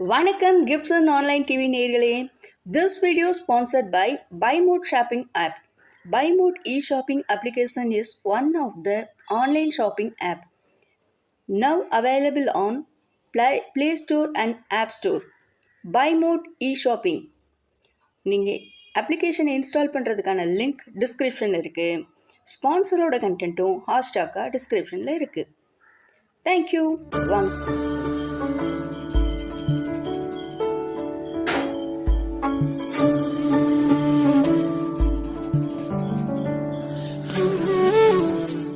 வணக்கம் gifts and online TV நேர்களே this video sponsored by பைமோட் shopping app பைமோட் e shopping application is one of the online shopping app now available on play play store and app store பைமோட் e shopping நீங்கள் application install பண்ணுறதுக்கான link டிஸ்கிரிப்ஷனில் இருக்குது ஸ்பான்சரோட கண்டென்ட்டும் ஹாஸ்டாக்காக டிஸ்கிரிப்ஷனில் இருக்குது thank you வாங்க.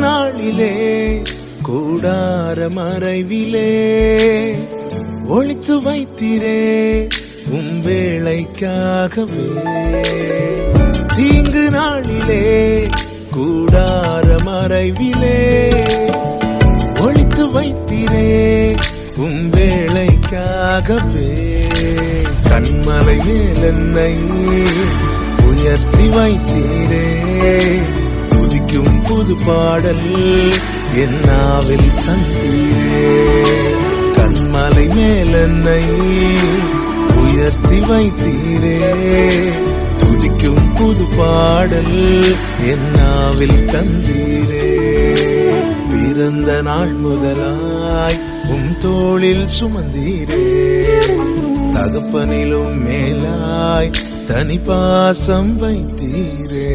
நாளிலே கூடார மறைவிலே ஒழித்து வைத்திரே உம் வேளைக்காகவே. தீங்கு நாளிலே கூடார மறைவிலே ஒழித்து வைத்திரே உம் வேளைக்காகவே. கண்மலை மேல் என்னை உயர்த்தி வைத்தீரே. புது பாடல் என்னாவில் தந்தீரே. கண்மலை மேல் உயர்த்தி வைத்தீரே. துதிக்கும் புது பாடல் என்னாவில் தந்தீரே. பிறந்த நாள் முதலாய் உம் தோளில் சுமந்தீரே. தகப்பனிலும் மேலாய் தனி பாசம் வைத்தீரே.